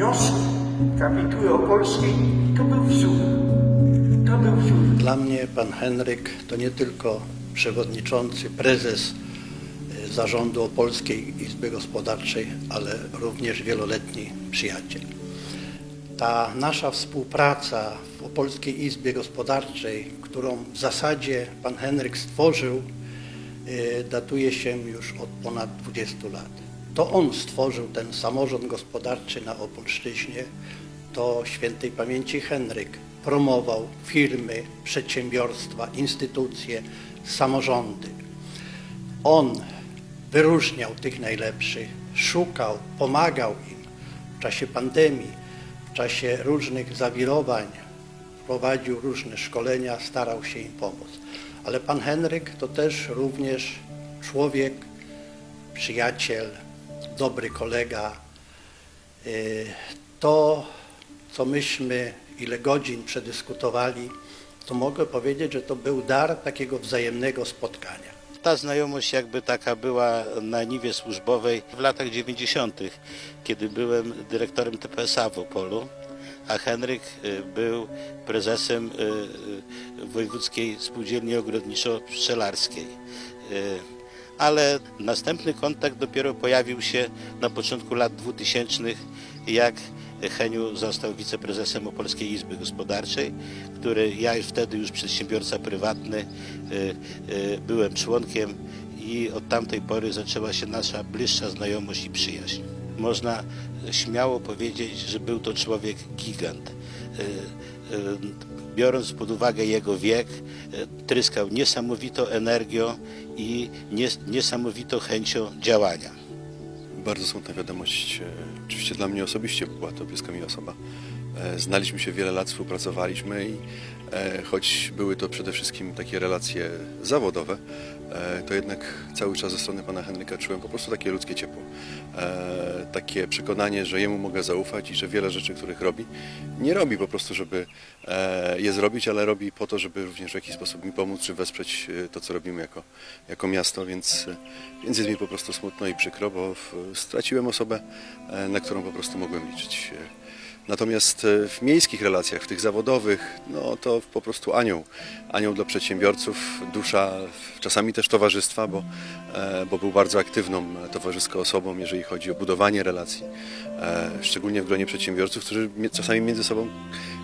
wnioski kapituły opolskiej, to był wzór. To był wzór. Dla mnie pan Henryk to nie tylko przewodniczący, prezes y, zarządu Opolskiej Izby Gospodarczej, ale również wieloletni przyjaciel. Ta nasza współpraca w Opolskiej Izbie Gospodarczej, którą w zasadzie pan Henryk stworzył, y, datuje się już od ponad 20 lat. To on stworzył ten samorząd gospodarczy na Opolszczyźnie, to świętej pamięci Henryk promował firmy, przedsiębiorstwa, instytucje, samorządy. On wyróżniał tych najlepszych, szukał, pomagał im w czasie pandemii, w czasie różnych zawirowań, prowadził różne szkolenia, starał się im pomóc. Ale pan Henryk to też również człowiek, przyjaciel, dobry kolega. Y, To, co myśmy ile godzin przedyskutowali, to mogę powiedzieć, że to był dar takiego wzajemnego spotkania. Ta znajomość jakby taka była na niwie służbowej w latach 90., kiedy byłem dyrektorem TPSA w Opolu, a Henryk y, był prezesem y, Wojewódzkiej Spółdzielni Ogrodniczo-Pszczelarskiej. Ale następny kontakt dopiero pojawił się na początku lat 2000, jak Heniu został wiceprezesem Opolskiej Izby Gospodarczej, który ja wtedy już przedsiębiorca prywatny y, y, byłem członkiem i od tamtej pory zaczęła się nasza bliższa znajomość i przyjaźń. Można śmiało powiedzieć, że był to człowiek gigant. Y, y, Biorąc pod uwagę jego wiek, y, tryskał niesamowitą energią i nies- niesamowitą chęcią działania. Bardzo smutna wiadomość. e, Oczywiście dla mnie osobiście była to bliska mi osoba. E, Znaliśmy się wiele lat, współpracowaliśmy i e, choć były to przede wszystkim takie relacje zawodowe, e, to jednak cały czas ze strony pana Henryka czułem po prostu takie ludzkie ciepło. E, Takie przekonanie, że jemu mogę zaufać i że wiele rzeczy, których robi, nie robi po prostu, żeby e, je zrobić, ale robi po to, żeby również w jakiś sposób mi pomóc, czy wesprzeć e, to, co robimy jako, jako miasto, więc, e, więc jest mi po prostu smutno i przykro, bo straciłem osobę, e, na którą po prostu mogłem liczyć. Natomiast e, w miejskich relacjach, w tych zawodowych, no to po prostu anioł. Anioł dla przedsiębiorców, dusza czasami też towarzystwa, bo, e, bo był bardzo aktywną towarzyską osobą, jeżeli chodzi o budowanie relacji, e, szczególnie w gronie przedsiębiorców, którzy czasami między sobą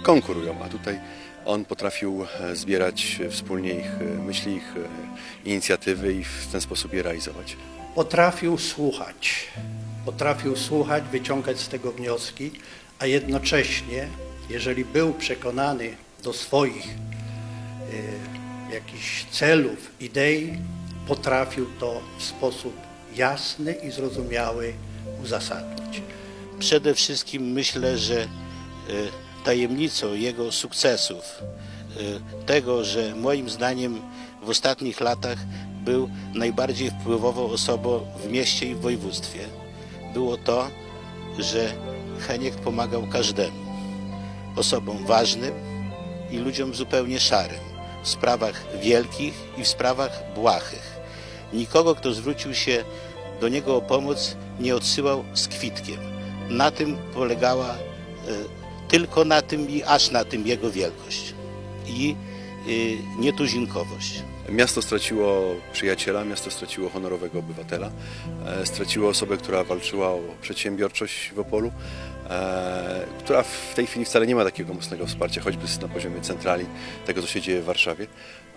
konkurują, a tutaj on potrafił zbierać wspólnie ich myśli, ich inicjatywy i w ten sposób je realizować. Potrafił słuchać, potrafił słuchać, wyciągać z tego wnioski, a jednocześnie, jeżeli był przekonany do swoich y, jakichś celów, idei, potrafił to w sposób jasny i zrozumiały uzasadnić. Przede wszystkim myślę, że e, tajemnicą jego sukcesów, e, tego, że moim zdaniem w ostatnich latach był najbardziej wpływową osobą w mieście i w województwie, było to, że Heniek pomagał każdemu, osobom ważnym i ludziom zupełnie szarym, w sprawach wielkich i w sprawach błahych. Nikogo, kto zwrócił się do niego o pomoc, nie odsyłał z kwitkiem. Na tym polegała e, tylko na tym i aż na tym jego wielkość i nietuzinkowość. Miasto straciło przyjaciela, miasto straciło honorowego obywatela, e, straciło osobę, która walczyła o przedsiębiorczość w Opolu, e, która w tej chwili wcale nie ma takiego mocnego wsparcia, choćby na poziomie centrali tego, co się dzieje w Warszawie.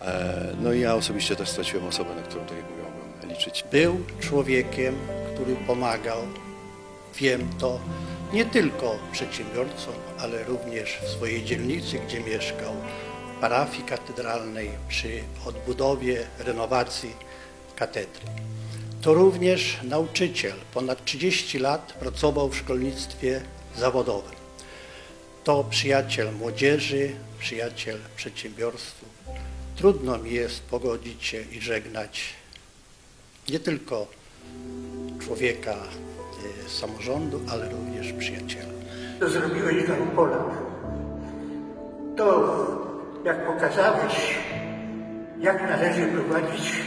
E, No i ja osobiście też straciłem osobę, na którą, tak jak mówię, mogłem liczyć. Był człowiekiem, który pomagał, wiem to, nie tylko przedsiębiorcom, ale również w swojej dzielnicy, gdzie mieszkał, parafii katedralnej, przy odbudowie, renowacji katedry. To również nauczyciel. Ponad 30 lat pracował w szkolnictwie zawodowym. To przyjaciel młodzieży, przyjaciel przedsiębiorców. Trudno mi jest pogodzić się i żegnać nie tylko człowieka e, samorządu, ale również przyjaciela. To zrobiłeś dla Opola. To, jak pokazałeś, jak należy prowadzić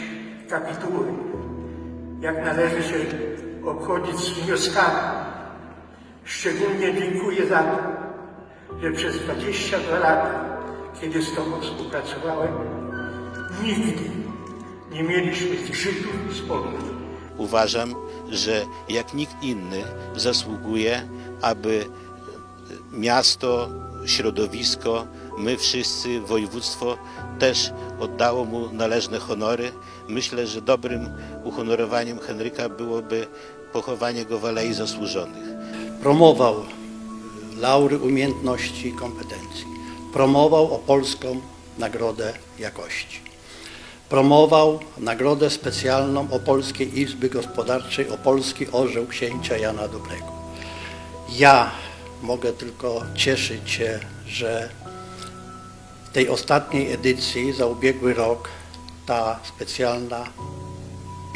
kapituły, jak należy się obchodzić z wnioskami, Szczególnie dziękuję za to, że przez 22 lata, kiedy z Tobą współpracowałem, nigdy nie mieliśmy zgrzytów wspólnych. Uważam, że jak nikt inny zasługuje, aby miasto, środowisko, my wszyscy, województwo też oddało mu należne honory. Myślę, że dobrym uhonorowaniem Henryka byłoby pochowanie go w Alei Zasłużonych. promował laury umiejętności i kompetencji, promował Opolską Nagrodę Jakości, promował Nagrodę Specjalną Opolskiej Izby Gospodarczej Opolski Orzeł Księcia Jana Dobrego. Ja mogę tylko cieszyć się, że tej ostatniej edycji za ubiegły rok ta specjalna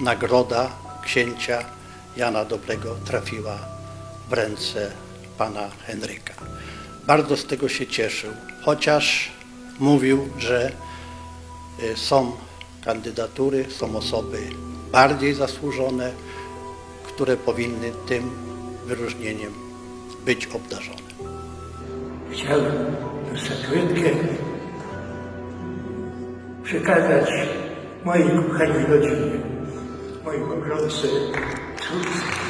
nagroda księcia Jana Dobrego trafiła w ręce pana Henryka. Bardzo z tego się cieszył, chociaż mówił, że y, są kandydatury, są osoby bardziej zasłużone, które powinny tym wyróżnieniem być obdarzone. Chciałbym tę statuetkę przekazać mojej kochanej rodzinie, mojej pogromce córce,